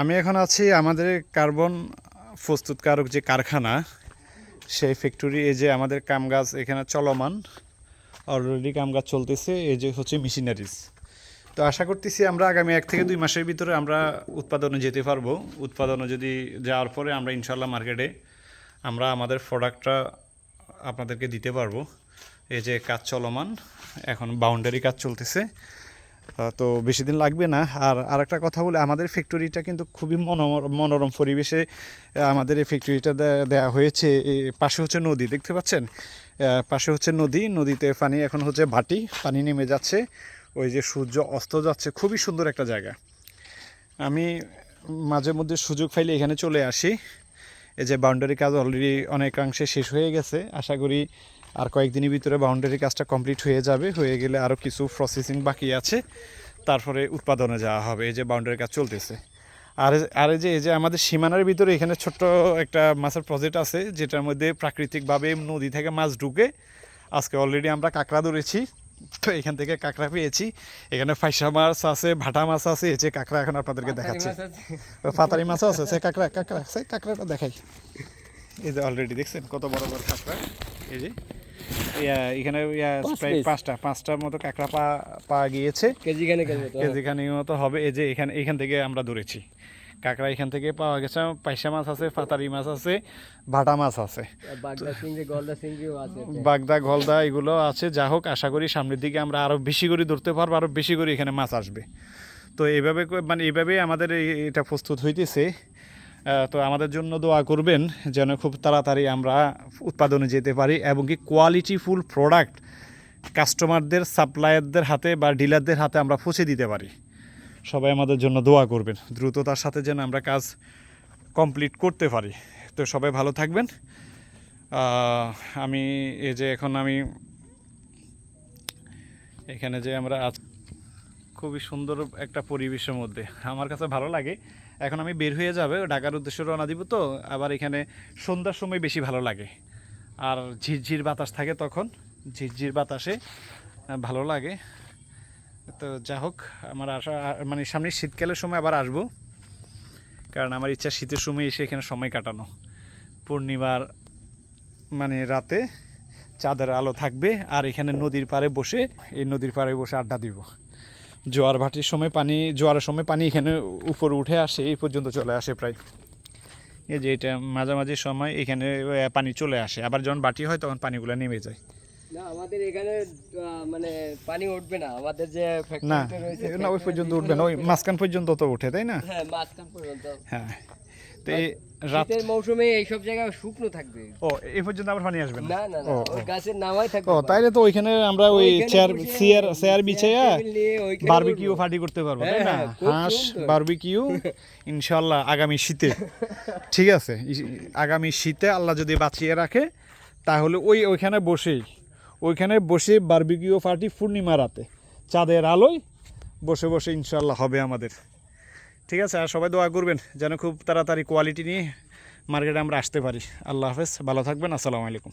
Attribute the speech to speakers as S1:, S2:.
S1: আমি এখন আছি আমাদের কার্বন প্রস্তুতকারক যে কারখানা, সেই ফ্যাক্টরি এই যে আমাদের কামগাছ এখানে চলমান অলরেডি কামগাছ চলতেছে, এই যে হচ্ছে মেশিনারিজ তো আশা করতেছি আমরা আগামী এক থেকে দুই মাসের ভিতরে আমরা উৎপাদনে যেতে পারব। উৎপাদনে যদি যাওয়ার পরে আমরা ইনশাল্লাহ মার্কেটে আমরা আমাদের প্রোডাক্টটা আপনাদেরকে দিতে পারব। এই যে কাজ চলমান, এখন বাউন্ডারি কাজ চলতেছে। তো বেশি দিন লাগবে না। আর আরেকটা কথা বলে, আমাদের ফ্যাক্টরিটা কিন্তু খুবই মনোর- মনোরম পরিবেশে আমাদের এই ফ্যাক্টরিটা দেওয়া হয়েছে। পাশে হচ্ছে নদী, দেখতে পাচ্ছেন? পাশে হচ্ছে নদী, নদীতে পানি এখন হচ্ছে ভাটি, পানি নেমে যাচ্ছে। ওই যে সূর্য অস্ত যাচ্ছে, খুবই সুন্দর একটা জায়গা। আমি মাঝে মধ্যে সুযোগ পাইলে এখানে চলে আসি। এই যে বাউন্ডারি কাজ অলরেডি অনেকাংশে শেষ হয়ে গেছে। আশা করি আর কয়েকদিনের ভিতরে বাউন্ডারি কাজটা কমপ্লিট হয়ে যাবে। হয়ে গেলে আরও কিছু প্রসেসিং বাকি আছে। তারপরে উৎপাদনে যাওয়া হবে। এই যে বাউন্ডারি কাজ চলতেছে। আর আর এই যে এই যে আমাদের সীমানার ভিতরে এখানে ছোট্ট একটা মাছের প্রজেক্ট আছে যেটার মধ্যে প্রাকৃতিকভাবে নদী থেকে মাছ ঢুকে আজকে অলরেডি আমরা কাঁকড়া ধরেছি। তো এখান থেকে কাঁকড়া পেয়েছি। এখানে ফাইসা মাছ আছে ভাটা মাছ আছে। এই যে কাঁকড়া এখন আপনাদেরকে দেখাচ্ছি। ফাতারি মাছও আছে। সে কাঁকড়া কাঁকড়া সে কাঁকড়াটা দেখাই। এই যে অলরেডি দেখছেন কত বড় বড় কাঁকড়া। এই যে এখানে প্রায় পাঁচটা পাঁচটার মতো কাঁকড়া পা পাওয়া গিয়েছে।
S2: কেজি খানে মতো
S1: হবে। এই যে এখানে এখান থেকে আমরা ধরেছি। কাঁকড়া এখান থেকে পাওয়া গেছে। পাইসা মাছ আছে ফাতারি মাছ আছে ভাটা মাছ আছে।
S2: বাগদা গলদা
S1: এগুলো আছে। যা হোক আশা করি সামনের দিকে আমরা আরও বেশি করে ধরতে পারব আরও বেশি করে এখানে মাছ আসবে। তো এইভাবে মানে এইভাবেই আমাদের এটা প্রস্তুত হইতেছে। তো আমাদের জন্য দোয়া করবেন যেন খুব তাড়াতাড়ি আমরা উৎপাদনে যেতে পারি এবং কি কোয়ালিটিফুল প্রোডাক্ট কাস্টমারদের সাপ্লায়ারদের হাতে বা ডিলারদের হাতে আমরা পৌঁছে দিতে পারি। সবাই আমাদের জন্য দোয়া করবেন। দ্রুততার সাথে যেন আমরা কাজ কমপ্লিট করতে পারি। তো সবাই ভালো থাকবেন। আমি এই যে এখন আমি এখানে যে আমরা আজ খুবই সুন্দর একটা পরিবেশের মধ্যে, আমার কাছে ভালো লাগে এখন আমি বের হয়ে যাবে, ঢাকার উদ্দেশ্যে রওনা দিব তো, আবার এখানে সন্ধ্যার সময় বেশি ভালো লাগে। আর ঝিরঝির বাতাস থাকে তখন, ঝিরঝির বাতাসে ভালো লাগে। তো যা হোক, আমার আশা মানে সামনে শীতকালের সময় আবার আসব, কারণ আমার ইচ্ছা শীতের সময় এসে এখানে সময় কাটানো। পূর্ণিমার মানে রাতে চাঁদের আলো থাকবে, আর এখানে নদীর পাড়ে বসে, এই নদীর পাড়ে বসে আড্ডা দিব। জোয়ার ভাটির সময় পানি জোয়ারের সময় পানি এখানে উপরে উঠে আসে এই পর্যন্ত চলে আসে প্রায়। এই যে এটা মাঝামাঝি সময় এখানে পানি চলে আসে। আবার যখন বাটি হয় তখন পানিগুলো নেমে যায়।
S2: না আমাদের এখানে মানে পানি উঠবে না। আমাদের যে ফ্যাক্টরিটা রয়েছে
S1: না ওই পর্যন্ত উঠবে না ওই মাঝখান পর্যন্ত তো উঠে তাই না?
S2: হ্যাঁ মাঝখান পর্যন্ত।
S1: হ্যাঁ। তো
S2: শীতের মৌসুমে এইসব জায়গায় শুকনো থাকবে।
S1: ও এই পর্যন্ত আবার পানি আসবে না?
S2: না না গাছের নামাই থাকবে
S1: ও তাইলে তো ওইখানে আমরা ওই chair chair chair barbecue party করতে পারব তাই না?
S2: হ্যাঁ,
S1: হাঁস বারবিকিউ ইনশাল্লাহ আগামী শীতে। ঠিক আছে আগামী শীতে আল্লাহ যদি বাঁচিয়ে রাখে তাহলে ওই ওইখানে বসেই ওইখানে বসে বারবিকিউ পার্টি পূর্ণিমা রাতে। চাঁদের আলোয় বসে বসে ইনশাল্লাহ হবে আমাদের। ঠিক আছে, আর সবাই দোয়া করবেন যেন খুব তাড়াতাড়ি কোয়ালিটি নিয়ে মার্কেটে আমরা আসতে পারি। আল্লাহ হাফেজ, ভালো থাকবেন, আসসালামু আলাইকুম।